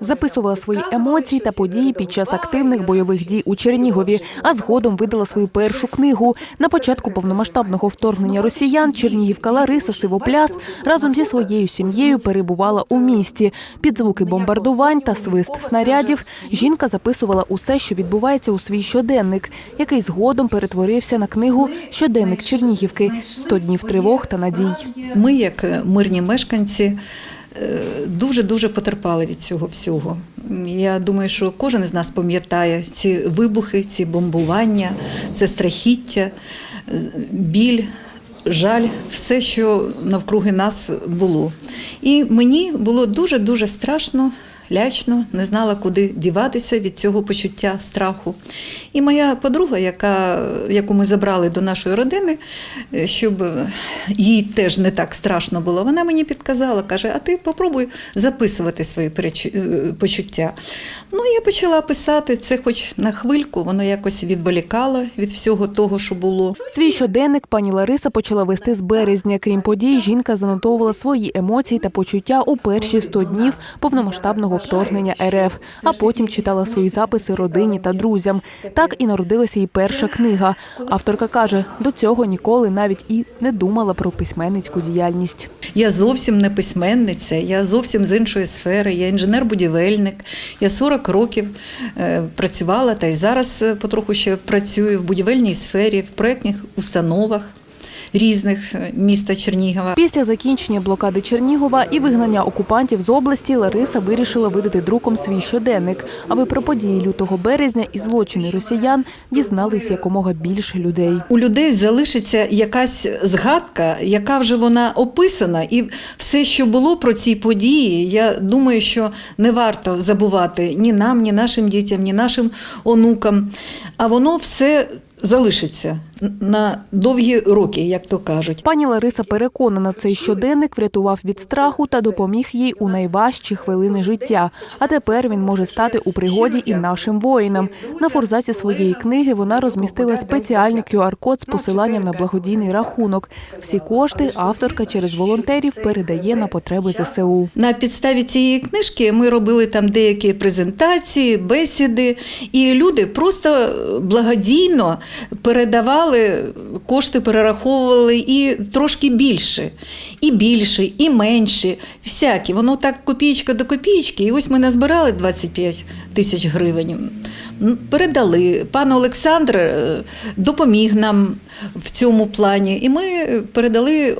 Записувала свої емоції та події під час активних бойових дій у Чернігові, а згодом видала свою першу книгу. На початку повномасштабного вторгнення росіян Чернігівка Лариса Сивопляс разом зі своєю сім'єю перебувала у місті. Під звуки бомбардувань та свист снарядів жінка записувала усе, що відбувається у свій щоденник, який згодом перетворився на книгу Щоденник Чернігівки «100 днів тривог та надій. Ми, як мирні мешканці, дуже дуже потерпали від цього всього. Я думаю, що кожен із нас пам'ятає ці вибухи, ці бомбування, це страхіття, е, біль. Жаль, все, що навкруги нас було. І мені було дуже дуже страшно, лячно, не знала, куди діватися від цього почуття страху. І моя подруга, яка, яку ми забрали до нашої родини, е, щоб їй теж не так страшно було, вона мені підказала, каже: А ти попробуй записувати свої е, почуття. Ну, я почала писати це, хоч на хвильку, воно якось відволікало від всього того, що було. Свій щоденник пані Лариса почала вести з березня. Крім подій, жінка занотовувала свої емоції та почуття у перші 100 днів повномасштабного вторгнення РФ, а потім читала свої записи родині та друзям. Так і народилася її перша книга. Авторка каже, до цього ніколи навіть і не думала про письменницьку діяльність. Я зовсім не письменниця, я зовсім з іншої сфери. Я інженер-будівельник. Я 40 років е, працювала та й зараз е, потроху ще працюю в будівельній сфері, в проєктних установах різних е, міста Чернігова. Після закінчення блокади Чернігова і вигнання окупантів з області Лариса вирішила видати друком свій щоденник, аби про події лютого березня і злочини росіян дізнались якомога більше людей. У людей залишиться якась згадка, яка вже вона описана, і все, що було про ці події, я думаю, що не варто забувати ні нам, ні нашим дітям, ні нашим онукам. А воно все залишиться на довгі роки, як то кажуть. Пані Лариса переконана, цей щоденник врятував від страху та допоміг їй у найважчі хвилини життя. А тепер він може стати у пригоді і нашим воїнам. На форзаці своєї книги вона розмістила спеціальний QR-код з посиланням на благодійний рахунок. Всі кошти авторка через волонтерів передає на потреби ЗСУ. На підставі цієї книжки ми робили там деякі презентації, бесіди, і люди просто благодійно передавали кошти, перераховували і трошки більше, і більше, і менше. Всякі. Воно так копієчка до копієчки. І ось ми назбирали 25 тисяч гривень. Передали. Пан Олександр е, допоміг нам в цьому плані. І ми передали е,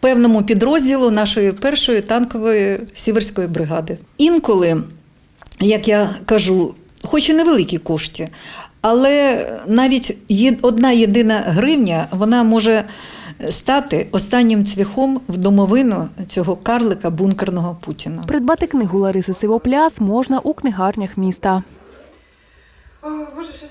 певному підрозділу нашої першої танкової сіверської бригади. Інколи, як я кажу, хоч і невеликі кошти, але навіть є- одна єдина гривня вона може стати останнім цвіхом в домовину цього карлика бункерного Путіна. Придбати книгу Лариси Сивопляс можна у книгарнях міста. О, Боже, що